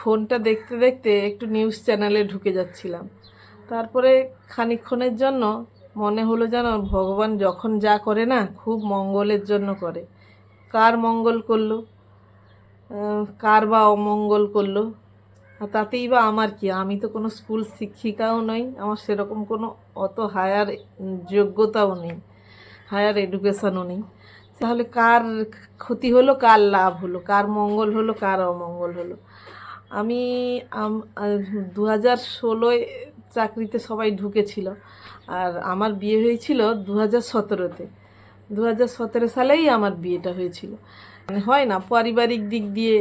ফোনটা দেখতে দেখতে একটু নিউজ চ্যানেলে ঢুকে যাচ্ছিলাম। তারপরে খানিকক্ষণের জন্য মনে হলো যেন ভগবান যখন যা করে না, খুব মঙ্গলের জন্য করে। কার মঙ্গল করল? কার বা অমঙ্গল করল? আর তাতেই বা আমার কি? আমি তো কোনো স্কুল শিক্ষিকাও নই, আমার সেরকম কোনো অত হায়ার যোগ্যতাও নেই হায়ার এডুকেশনও নেই। তাহলে কার ক্ষতি হলো, কার লাভ হলো? কার মঙ্গল হলো, কার অমঙ্গল হলো? আমি দু হাজার ষোলোয় চাকরিতে সবাই ঢুকেছিল। আর আমার বিয়ে হয়েছিল দু হাজার সতেরোতে। দু হাজার সতেরো সালেই আমার বিয়েটা হয়েছিল। মানে হয় না, পারিবারিক দিক দিয়ে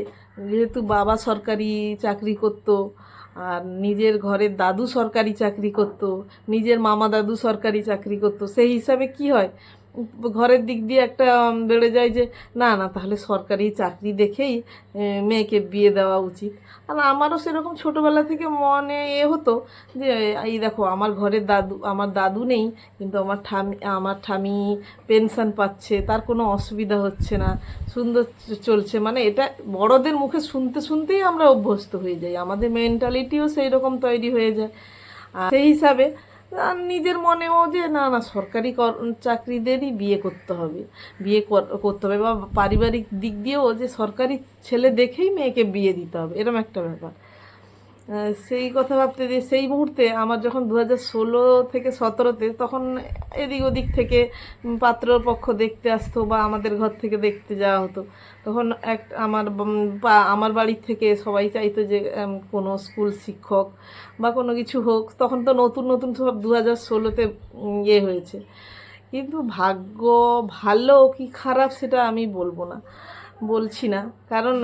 যেহেতু বাবা সরকারি চাকরি করতো, আর নিজের ঘরের দাদু সরকারি চাকরি করতো, নিজের মামা দাদু সরকারি চাকরি করতো, সেই হিসাবে কি হয়? ঘরের দিক দিয়ে একটা বেড়ে যায় যে, না না, তাহলে সরকারি চাকরি দেখেই মেয়েকে বিয়ে দেওয়া উচিত। আর আমারও সেরকম ছোটোবেলা থেকে মনে এ হতো যে, এই দেখো, আমার ঘরের দাদু, আমার দাদু নেই, কিন্তু আমার ঠামি আমার ঠামি পেনশন পাচ্ছে, তার কোনো অসুবিধা হচ্ছে না, সুন্দর চলছে। মানে এটা বড়দের মুখে শুনতে শুনতেই আমরা অভ্যস্ত হয়ে যাই। আমাদের মেন্টালিটিও সেই রকম তৈরি হয়ে যায়। আর সেই হিসাবে আর নিজের মনেও যে, না না, সরকারি কর- চাকরিদেরই বিয়ে করতে হবে। বিয়ে কর- করতে হবে বা পারিবারিক দিক দিয়েও যে সরকারি ছেলে দেখেই মেয়েকে বিয়ে দিতে হবে। এরকম একটা ব্যাপার। সেই কথা ভাবতে দিয়ে সেই মুহূর্তে আমার যখন দু হাজার ষোলো থেকে সতেরোতে তখন এদিক ওদিক থেকে উম, পাত্রর পক্ষ দেখতে আসতো বা আমাদের ঘর থেকে দেখতে যাওয়া হতো। তখন এক আমার আমার বাড়ির থেকে সবাই চাইতো যে কোনো স্কুল শিক্ষক বা কোনো কিছু হোক। তখন তো নতুন নতুন সব দু হাজার ষোলোতে ইয়ে হয়েছে। কিন্তু ভাগ্য ভালো কি খারাপ সেটা আমি বলব না। বলছি না। কারণ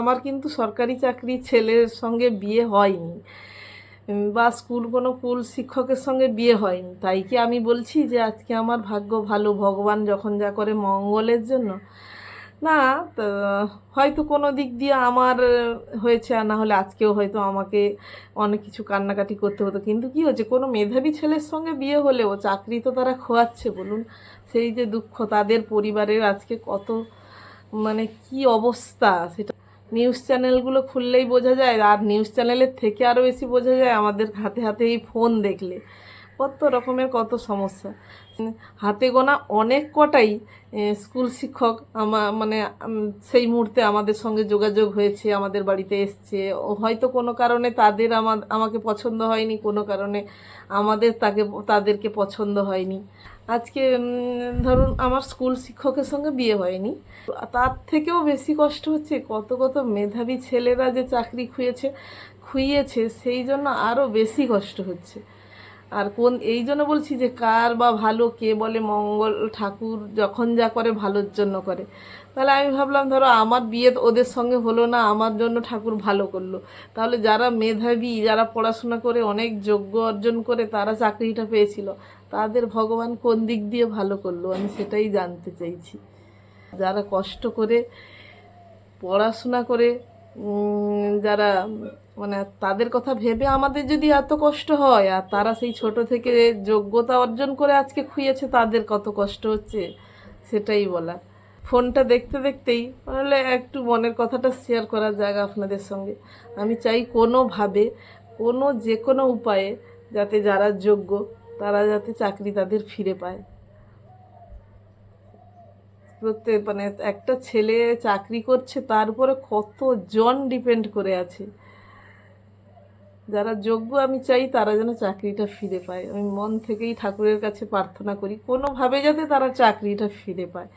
আমার কিন্তু সরকারি চাকরি ছেলের সঙ্গে বিয়ে হয়নি বা স্কুল কোনো কুল শিক্ষকের সঙ্গে বিয়ে হয়নি। তাই কি আমি বলছি যে আজকে আমার ভাগ্য ভালো, ভগবান যখন যা করে মঙ্গলের জন্য। না হয়তো কোনো দিক দিয়ে আমার হয়েছে আর না হলে আজকেও হয়তো আমাকে অনেক কিছু কান্নাকাটি করতে হতো। কিন্তু কি হচ্ছে কোনো মেধাবী ছেলের সঙ্গে বিয়ে হলেও চাকরি তো তারা খোয়াচ্ছে, বলুন। সেই যে দুঃখ, তাদের পরিবারের আজকে কত মানে কি অবস্থা, সেটা নিউজ চ্যানেলগুলো খুললেই বোঝা যায়, আর নিউজ চ্যানেলের থেকে আরও বেশি বোঝা যায় আমাদের হাতে হাতে এই ফোন দেখলে। কত রকমের, কত সমস্যা। হাতে গোনা অনেক কটাই স্কুল শিক্ষক আমা মানে সেই মুহূর্তে আমাদের সঙ্গে যোগাযোগ হয়েছে, আমাদের বাড়িতে এসছে। হয়তো কোনো কারণে তাদের আমা, আমাকে পছন্দ হয়নি, কোনো কারণে আমাদের তাকে, তাদেরকে পছন্দ হয়নি। আজকে ধরুন আমার স্কুল শিক্ষকের সঙ্গে বিয়ে হয়নি। তার থেকেও বেশি কষ্ট হচ্ছে, কত কত মেধাবী ছেলেরা যে চাকরি খুঁয়েছে, খুইয়েছে, সেই জন্য আরও বেশি কষ্ট হচ্ছে। আর কোন, এই জন্য বলছি যে কার বা ভালো কে বলে মঙ্গল ঠাকুর যখন যা করে ভালোর জন্য করে। তাহলে আমি ভাবলাম ধরো আমার বিয়ে ওদের সঙ্গে হলো না, আমার জন্য ঠাকুর ভালো করল। তাহলে যারা মেধাবী, যারা পড়াশোনা করে অনেক যোগ্য অর্জন করে তারা চাকরিটা পেয়েছিল, তাদের ভগবান কোন দিক দিয়ে ভালো করল আমি সেটাই জানতে চাইছি। যারা কষ্ট করে পড়াশোনা করে যারা মানে তাদের কথা ভেবে আমাদের যদি এত কষ্ট হয়, আর তারা সেই ছোট থেকে যোগ্যতা অর্জন করে আজকে খুঁয়েছে তাদের কত কষ্ট হচ্ছে? সেটাই বলা ফোনটা দেখতে দেখতেই তাহলে একটু মনের কথাটা শেয়ার করার জায়গা আপনাদের সঙ্গে। আমি চাই কোনোভাবে, কোনো যে কোনো উপায়ে যাতে যারা যোগ্য, তারা যাতে চাকরি তাদের ফিরে পায়। প্রত্যেক মানে একটা ছেলে চাকরি করছে, তার উপরে কতজন ডিপেন্ড করে আছে? যারা যোগ্য আমি চাই, তারা যেন চাকরিটা ফিরে পায়। আমি মন থেকেই ঠাকুরের কাছে প্রার্থনা করি, কোনোভাবে যাতে তারা চাকরিটা ফিরে পায়।